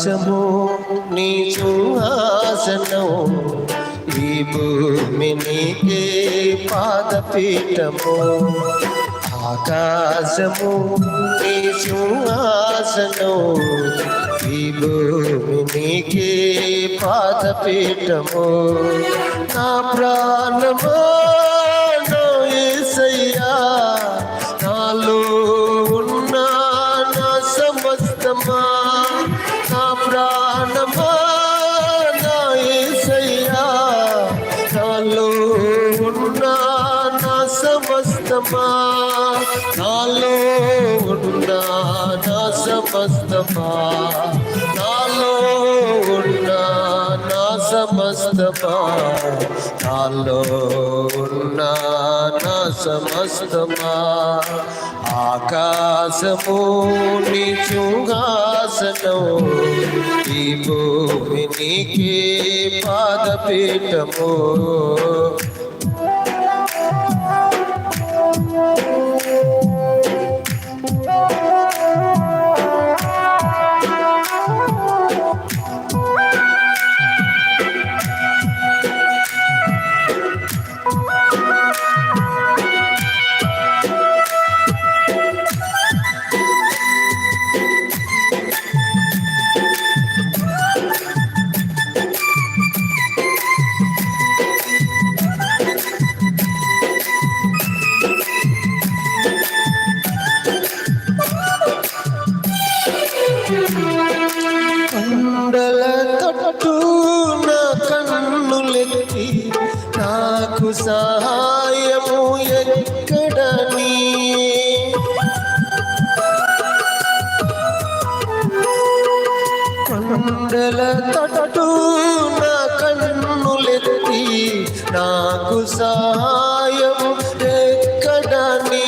ఆకాశము నీ సింహాసనం ఈ భూమి నీకే పాదపీఠము. ఆకాశము నీ సింహాసనం ఈ భూమి నీకే పాదపీఠము. నా ప్రాణమా సమస్తమా నాలో ఉన్న నా సమస్తమా నాలో ఉన్న నా సమస్తమా ఆకాశము నీ సింహాసనం ఈ భూమి నీకే పాదపీఠము. సహాయము ఎక్కడని కొండల తట్టు నా కన్నులెత్తి నాకు సహాయం ఎక్కడని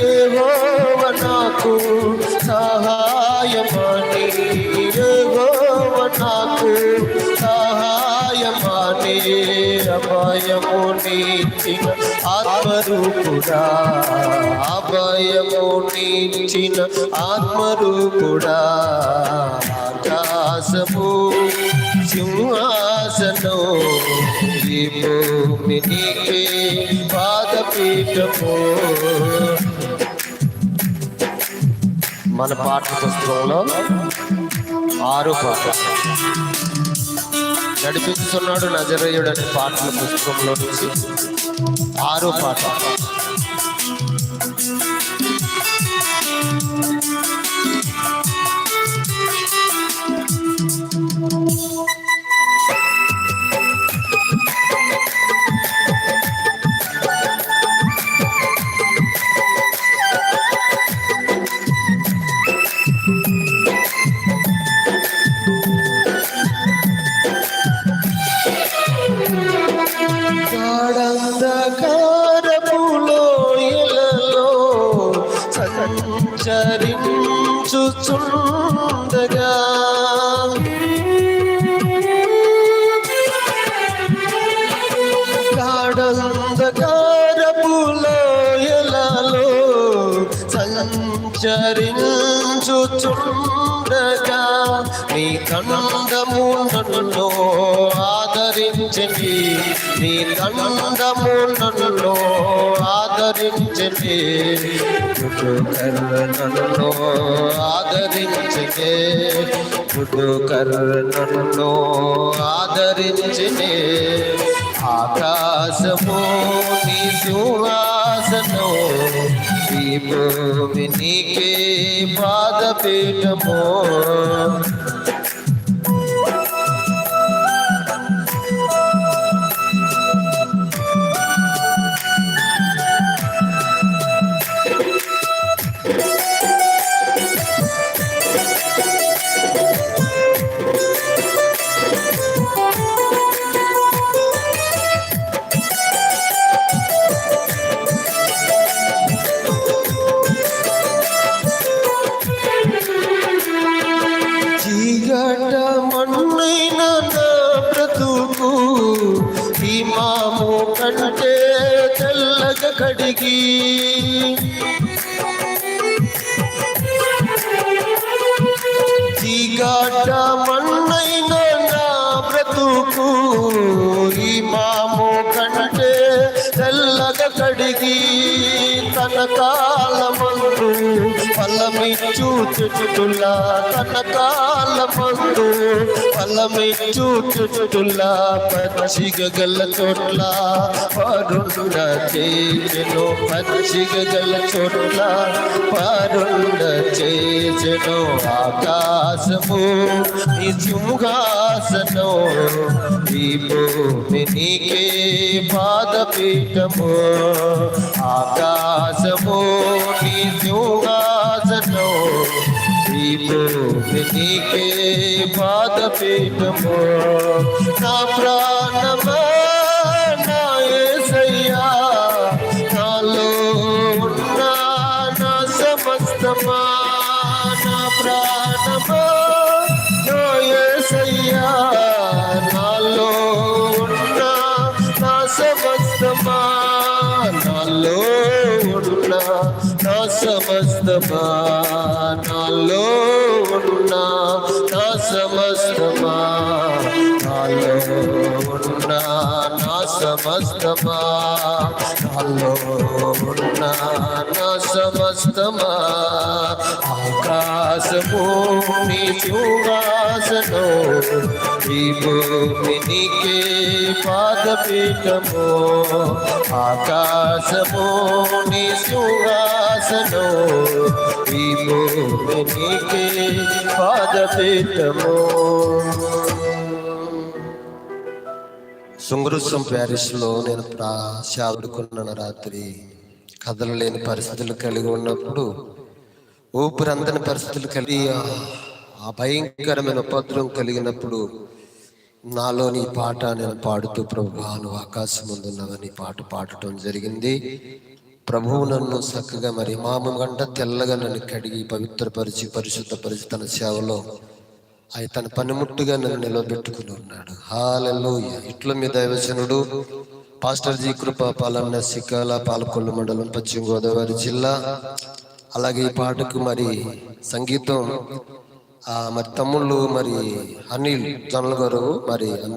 యెహోవా నాకు సహాయమని. యెహోవా నాకు సహాయమని. అభయము నీచిన ఆత్మరూపుడా. అభయము నీచిన ఆత్మరూపుడా. ఆకాశము సింహాసనం ఈ భూమి నీకే పాదపీఠము. మన పాఠ పుస్తకంలో ఆరు పాఠ నడిపిస్తున్నాడు నజరయుడని పాటల పుస్తకంలో నుంచి. ఆరు పాట. సంచరించుచుండగా గాఢంధకారపులో సంచరించుచుండగా. నీ కండము నన్ను ఆదరించండి మీ కండము ఆదరించండి. ఆదరించని ఆదరించే నన్ను ఆదరించనే పుట్టుకర్ర ఆకాశము నీ సింహాసనం. ఈ భూమి నీకే పాదపీఠమో. ఈ కంటే తెల్లగ కడిగి ఫలమిచ్చు చెట్టులా తన కాలమందు ఫలమిచ్చు చెట్టులా చోట్ల. పరుండ చేసెను పచ్చిగ చోట్ల. పరుండ చేసెను ఆకాశము. నీ సింహాసనం ఈ భూమి నీకే పాదపీఠము. ఆకాశము నీ సింహాసనం నీకే పాదపీఠము నా ప్రాణమా నా యేసయ్యా నాలో ఉన్న నా సమస్తమా. నా ప్రాణమా నా యేసయ్యా నాలో ఉన్న నా సమస్తమా నాలో ఉన్న నా సమస్తమా నాలో ఉన్న నా సమస్తమా నాలో ఉన్న నా సమస్తమా నాలో ఉన్న నా సమస్తమా ఆకాశము నీ సింహాసనం ఈ భూమి నీకే పాదపీఠము ఆకాశము నీ సింహాసనం ఈ భూమి నీకే పాదపీఠము సుంగరుసం ప్యారిస్లో నేను ప్రా రాత్రి. కదలలేని పరిస్థితులు కలిగి ఉన్నప్పుడు ఊపిరందని పరిస్థితులు కలిగి ఆ- భయంకరమైన ఉపద్రవం కలిగినప్పుడు నాలోని నీ పాట నేను పాడుతూ ప్రభు నువ్వు ఆకాశం ముందున్నవని పాట పాడటం జరిగింది. ప్రభువు నన్ను చక్కగా మరి మామ గంట తెల్లగా నన్ను కడిగి పవిత్రపరిచి పరిశుద్ధపరిచి తన సేవలో ఆయన తన పనిముట్టుగా నన్ను నిలబెట్టుకుని ఉన్నాడు. హాలెలూయ. ఇట్ల మీ దైవచనుడు పాస్టర్ జీ కృప పాలన సికాల పాలకొల్లు మండలం పశ్చిమ గోదావరి జిల్లా. అలాగే ఈ పాటకు మరి సంగీతం ఆ మరి తమ్ముళ్ళు మరి అనిల్ జనల్ గారు మరి అంది